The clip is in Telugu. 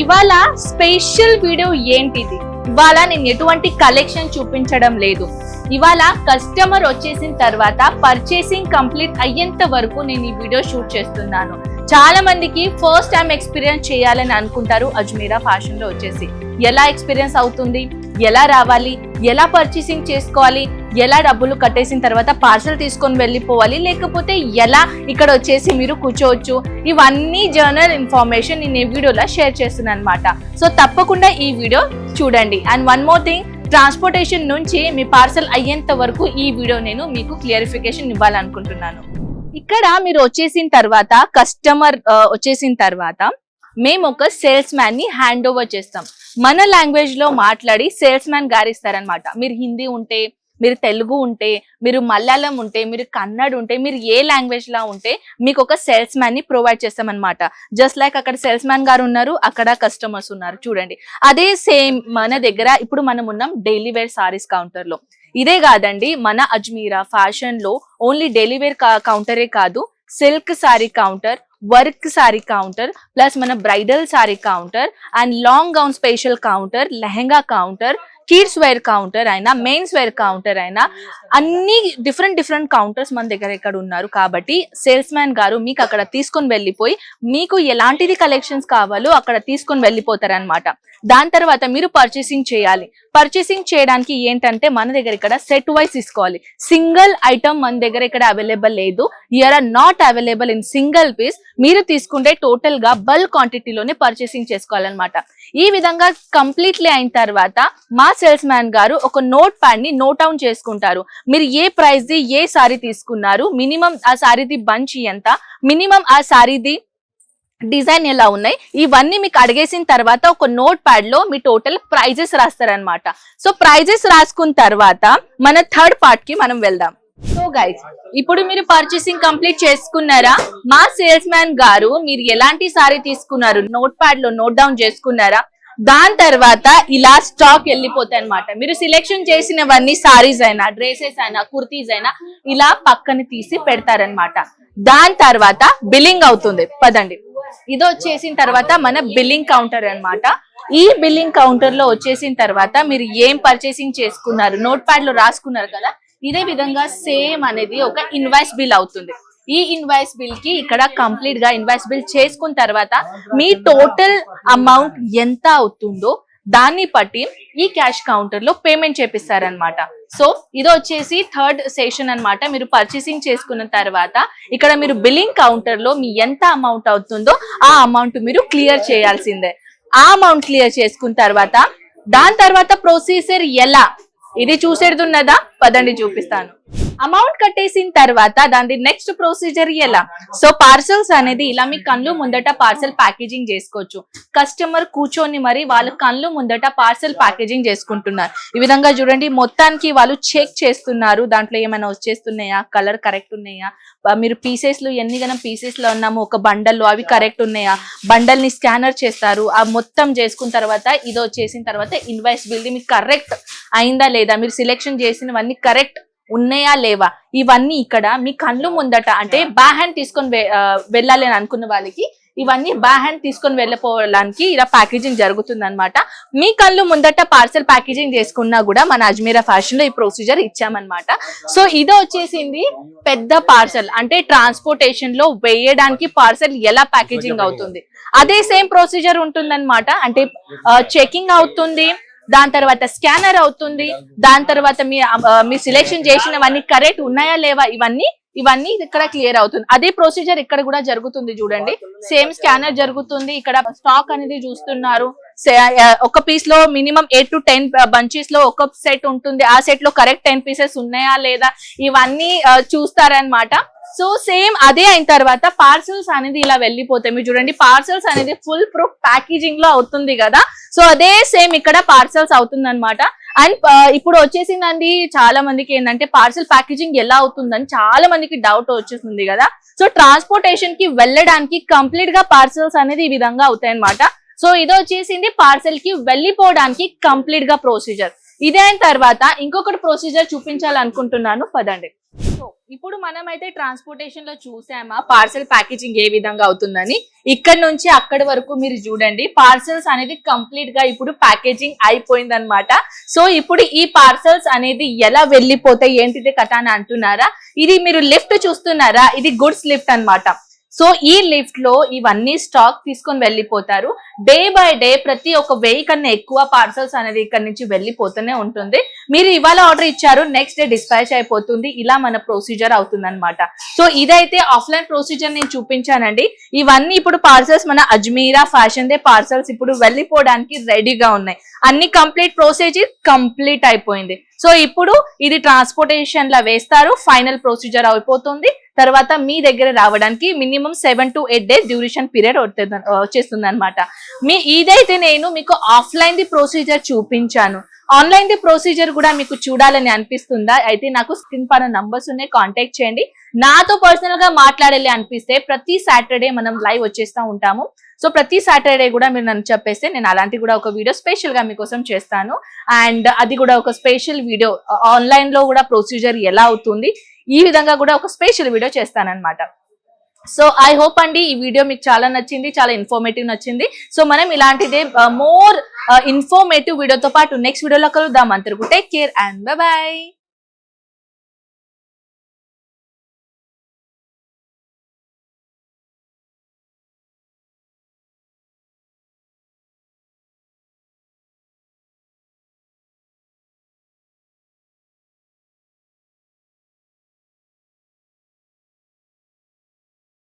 ఇవాళ స్పెషల్ వీడియో ఏంటిది? ఇవాళ నేను ఎటువంటి కలెక్షన్ చూపించడం లేదు. ఇవాళ కస్టమర్ వచ్చేసిన తర్వాత పర్చేసింగ్ కంప్లీట్ అయ్యేంత వరకు నేను ఈ వీడియో షూట్ చేస్తున్నాను. చాలా మందికి ఫస్ట్ టైం ఎక్స్పీరియన్స్ చేయాలని అనుకుంటారు అజ్మీరా ఫ్యాషన్లో వచ్చేసి. ఎలా ఎక్స్పీరియన్స్ అవుతుంది? ఎలా రావాలి? ఎలా పర్చేసింగ్ చేసుకోవాలి? ఎలా డబ్బులు కట్టేసిన తర్వాత పార్సల్ తీసుకొని వెళ్ళిపోవాలి? లేకపోతే ఎలా ఇక్కడ వచ్చేసి మీరు కూర్చోవచ్చు? ఇవన్నీ జర్నల్ ఇన్ఫర్మేషన్ నేను ఈ వీడియోలో షేర్ చేస్తున్నాను అనమాట సో తప్పకుండా ఈ వీడియో చూడండి. And one more thing transportation నుంచి మీ పార్సల్ అయ్యేంత వరకు ఈ వీడియో నేను మీకు క్లియరిఫికేషన్ ఇవ్వాలనుకుంటున్నాను. ఇక్కడ మీరు వచ్చేసిన తర్వాత కస్టమర్ వచ్చేసిన తర్వాత మేము ఒక సేల్స్ మ్యాన్ని హ్యాండ్ ఓవర్ చేస్తాం. మన లాంగ్వేజ్లో మాట్లాడి సేల్స్ మ్యాన్ గారిస్తారనమాట మీరు హిందీ ఉంటే మీరు తెలుగు ఉంటే మీరు మలయాళం ఉంటే మీరు కన్నడ ఉంటే మీరు ఏ లాంగ్వేజ్ లా ఉంటే మీకు ఒక సేల్స్ మ్యాన్ని ప్రొవైడ్ చేస్తామన్నమాట. జస్ట్ లైక్ అక్కడ సేల్స్ మ్యాన్ గారు ఉన్నారు అక్కడ కస్టమర్స్ ఉన్నారు. చూడండి. అదే సేమ్ మన దగ్గర ఇప్పుడు మనం ఉన్నాం డైలీ వేర్ సారీస్ కౌంటర్లో. ఇదే కాదండి మన అజ్మీరా ఫ్యాషన్లో ఓన్లీ డైలీ వేర్ కౌంటరే కాదు silk sari counter work sari counter plus మన bridal sari counter and long gown special counter lehenga counter kids wear counter అయినా మెయిన్స్ వేర్ కౌంటర్ అయినా అన్ని డిఫరెంట్ డిఫరెంట్ కౌంటర్స్ మన దగ్గర ఇక్కడ ఉన్నారు. కాబట్టి సేల్స్ మ్యాన్ గారు మీకు అక్కడ తీసుకొని వెళ్ళిపోయి మీకు ఎలాంటిది కలెక్షన్స్ కావాలో అక్కడ తీసుకొని వెళ్ళిపోతారు అనమాట దాని తర్వాత మీరు పర్చేసింగ్ చేయాలి. పర్చేసింగ్ చేయడానికి ఏంటంటే మన దగ్గర ఇక్కడ సెట్ వైస్ తీసుకోవాలి. సింగిల్ ఐటమ్ మన దగ్గర ఇక్కడ అవైలబుల్ లేదు. Ear or not available in single piece మీరు తీసుకుంటే టోటల్గా బల్క్ క్వాంటిటీలోనే పర్చేసింగ్ చేసుకోవాలన్నమాట. ఈ విధంగా కంప్లీట్లీ అయిన తర్వాత మా సేల్స్ మ్యాన్ గారు ఒక నోట్ ప్యాడ్ని నోట్ డౌన్ చేసుకుంటారు. మీరు ఏ ప్రైస్ ది ఏ సారీ తీసుకున్నారు మినిమం ఆ సారీది బంచ్ ఎంత మినిమం ఆ సారీది డిజైన్ ఎలా ఉన్నాయి ఇవన్నీ మీకు అడిగేసిన తర్వాత ఒక నోట్ ప్యాడ్లో మీ టోటల్ ప్రైజెస్ రాస్తారనమాట సో ప్రైజెస్ రాసుకున్న తర్వాత మన థర్డ్ పార్ట్కి మనం వెళ్దాం. సో గైస్ ఇప్పుడు మీరు పర్చేసింగ్ కంప్లీట్ చేసుకున్నారా? మా సేల్స్ మ్యాన్ గారు మీరు ఎలాంటి సారీ తీసుకున్నారు? నోట్ ప్యాడ్లో నోట్ డౌన్ చేసుకున్నారా? దాని తర్వాత ఇలా స్టాక్ వెళ్ళిపోతాయి అనమాట మీరు సెలెక్షన్ చేసినవన్నీ సారీస్ అయినా డ్రెస్సెస్ అయినా కుర్తీస్ అయినా ఇలా పక్కన తీసి పెడతారనమాట దాని తర్వాత బిల్లింగ్ అవుతుంది. పదండి. ఇది వచ్చేసిన తర్వాత మన బిల్లింగ్ కౌంటర్ అన్నమాట. ఈ బిల్లింగ్ కౌంటర్లో వచ్చేసిన తర్వాత మీరు ఏం పర్చేసింగ్ చేసుకున్నారు? నోట్ ప్యాడ్లో రాసుకున్నారు కదా? ఇదే విధంగా సేమ్ అనేది ఒక ఇన్వాయిస్ బిల్ అవుతుంది. ఈ ఇన్వాయిస్ బిల్కి ఇక్కడ కంప్లీట్గా ఇన్వాయిస్ బిల్ చేసుకున్న తర్వాత మీ టోటల్ అమౌంట్ ఎంత అవుతుందో దాన్ని బట్టి ఈ క్యాష్ కౌంటర్లో పేమెంట్ చేపిస్తారనమాట సో ఇది వచ్చేసి థర్డ్ సెషన్ అన్నమాట. మీరు పర్చేసింగ్ చేసుకున్న తర్వాత ఇక్కడ మీరు బిల్లింగ్ కౌంటర్లో మీ ఎంత అమౌంట్ అవుతుందో ఆ అమౌంట్ మీరు క్లియర్ చేయాల్సిందే. ఆ అమౌంట్ క్లియర్ చేసుకున్న తర్వాత దాని తర్వాత ప్రొసీజర్ ఎలా? ఇది చూసేది ఉన్నదా? పదండి చూపిస్తాను. అమౌంట్ కట్టేసిన తర్వాత దాని నెక్స్ట్ ప్రొసీజర్ ఎలా? సో పార్సల్స్ అనేది ఇలా మీ కళ్ళు ముందట పార్సల్ ప్యాకేజింగ్ చేసుకోవచ్చు. కస్టమర్ కూర్చొని మరి వాళ్ళ కళ్ళు ముందట పార్సల్ ప్యాకేజింగ్ చేసుకుంటున్నారు. ఈ విధంగా చూడండి మొత్తానికి వాళ్ళు చెక్ చేస్తున్నారు. దాంట్లో ఏమైనా వచ్చేస్తున్నాయా? కలర్ కరెక్ట్ ఉన్నాయా? మీరు పీసెస్లో ఎన్ని గణం పీసెస్లో ఉన్నాము? ఒక బండల్లో అవి కరెక్ట్ ఉన్నాయా? బండల్ని స్కానర్ చేస్తారు. ఆ మొత్తం చేసుకున్న తర్వాత ఇది వచ్చేసిన తర్వాత ఇన్వాయిస్ బిల్ మీకు కరెక్ట్ అయిందా లేదా? మీరు సెలెక్షన్ చేసినవన్నీ కరెక్ట్ ఉన్నాయా లేవా? ఇవన్నీ ఇక్కడ మీ కళ్ళు ముందట అంటే బా హ్యాండ్ తీసుకొని వెళ్ళాలి అని అనుకున్న వాళ్ళకి ఇవన్నీ బా హ్యాండ్ తీసుకొని వెళ్ళిపోవడానికి ఇలా ప్యాకేజింగ్ జరుగుతుంది అనమాట మీ కళ్ళు ముందట పార్సల్ ప్యాకేజింగ్ చేసుకున్నా కూడా మన అజ్మీరా ఫ్యాషన్లో ఈ ప్రొసీజర్ ఇచ్చామన్నమాట. సో ఇది వచ్చేసింది పెద్ద పార్సల్. అంటే ట్రాన్స్పోర్టేషన్లో వేయడానికి పార్సల్ ఎలా ప్యాకేజింగ్ అవుతుంది? అదే సేమ్ ప్రొసీజర్ ఉంటుందన్నమాట. అంటే చెకింగ్ అవుతుంది. దాని తర్వాత స్కానర్ అవుతుంది. దాని తర్వాత మీ మీ సెలెక్షన్ చేసినవన్నీ కరెక్ట్ ఉన్నాయా లేవా ఇవన్నీ ఇవన్నీ ఇక్కడ క్లియర్ అవుతుంది. అదే ప్రొసీజర్ ఇక్కడ కూడా జరుగుతుంది చూడండి. సేమ్ స్కానర్ జరుగుతుంది. ఇక్కడ స్టాక్ అనేది చూస్తున్నారు. ఒక పీస్లో మినిమం ఎయిట్ టు టెన్ బంచెస్లో ఒక సెట్ ఉంటుంది. ఆ సెట్లో కరెక్ట్ టెన్ పీసెస్ ఉన్నాయా లేదా? ఇవన్నీ చూస్తారనమాట సో సేమ్ అదే అయిన తర్వాత పార్సల్స్ అనేది ఇలా వెళ్ళిపోతాయి. మీరు చూడండి పార్సల్స్ అనేది ఫుల్ ప్రూఫ్ ప్యాకేజింగ్లో అవుతుంది కదా? సో అదే సేమ్ ఇక్కడ పార్సల్స్ అవుతుంది అనమాట అండ్ ఇప్పుడు వచ్చేసిందండి చాలా మందికి ఏంటంటే పార్సల్ ప్యాకేజింగ్ ఎలా అవుతుందని చాలా మందికి డౌట్ వచ్చేసింది కదా? సో ట్రాన్స్పోర్టేషన్కి వెళ్ళడానికి కంప్లీట్గా పార్సల్స్ అనేది ఈ విధంగా అవుతాయి అనమాట సో ఇది వచ్చేసింది పార్సల్కి వెళ్ళిపోవడానికి కంప్లీట్గా ప్రొసీజర్ ఇదే అయిన తర్వాత ఇంకొకటి ప్రొసీజర్ చూపించాలనుకుంటున్నాను. పదండి. ఇప్పుడు మనం అయితే ట్రాన్స్పోర్టేషన్లో చూసామా పార్సల్ ప్యాకేజింగ్ ఏ విధంగా అవుతుందని. ఇక్కడ నుంచి అక్కడి వరకు మీరు చూడండి పార్సల్స్ అనేది కంప్లీట్గా ఇప్పుడు ప్యాకేజింగ్ అయిపోయింది అనమాట సో ఇప్పుడు ఈ పార్సల్స్ అనేది ఎలా వెళ్ళిపోతాయి ఏంటిది కథ అని అంటున్నారా? ఇది మీరు లిఫ్ట్ చూస్తున్నారా? ఇది గుడ్స్ లిఫ్ట్ అన్నమాట. సో ఈ లిఫ్ట్లో ఇవన్నీ స్టాక్ తీసుకొని వెళ్ళిపోతారు. డే బై డే ప్రతి ఒక్క వెయ్యి కన్నా ఎక్కువ పార్సల్స్ అనేది ఇక్కడ నుంచి వెళ్ళిపోతూనే ఉంటుంది. మీరు ఇవాళ ఆర్డర్ ఇచ్చారు నెక్స్ట్ డే డిస్పాచ్ అయిపోతుంది. ఇలా మన ప్రొసీజర్ అవుతుంది అనమాట సో ఇదైతే ఆఫ్లైన్ ప్రొసీజర్ నేను చూపించానండి. ఇవన్నీ ఇప్పుడు పార్సల్స్ మన అజ్మీరా ఫ్యాషన్ డే పార్సల్స్ ఇప్పుడు వెళ్ళిపోవడానికి రెడీగా ఉన్నాయి. అన్ని కంప్లీట్ ప్రొసీజర్ కంప్లీట్ అయిపోయింది. సో ఇప్పుడు ఇది ట్రాన్స్పోర్టేషన్ లా వేస్తారు ఫైనల్ ప్రొసీజర్ అయిపోతుంది. తర్వాత మీ దగ్గర రావడానికి minimum seven to eight days duration period వచ్చేస్తుంది అనమాట మీ ఇదైతే నేను మీకు ఆఫ్లైన్ ది ప్రొసీజర్ చూపించాను. ఆన్లైన్ ది ప్రొసీజర్ కూడా మీకు చూడాలని అనిపిస్తుందా? అయితే నాకు స్క్రీన్ పైన నంబర్స్ ఉన్నాయి కాంటాక్ట్ చేయండి. నాతో పర్సనల్గా మాట్లాడాలి అనిపిస్తే ప్రతి సాటర్డే మనం లైవ్ వచ్చేస్తా ఉంటాము. సో ప్రతి సాటర్డే కూడా మీరు నన్ను చెప్పేస్తే నేను అలాంటి కూడా ఒక వీడియో స్పెషల్గా మీకోసం చేస్తాను. అండ్ అది కూడా ఒక స్పెషల్ వీడియో ఆన్లైన్లో కూడా ప్రొసీజర్ ఎలా అవుతుంది ఈ విధంగా కూడా ఒక స్పెషల్ వీడియో చేస్తానన్నమాట. సో ఐ హోప్ అండి ఈ వీడియో మీకు చాలా నచ్చింది చాలా ఇన్ఫర్మేటివ్ నచ్చింది. సో మనం ఇలాంటిదే మోర్ ఇన్ఫర్మేటివ్ వీడియోతో పాటు నెక్స్ట్ వీడియోలో కలుద్దాం. అంతవరకు టేక్ కేర్ అండ్ బై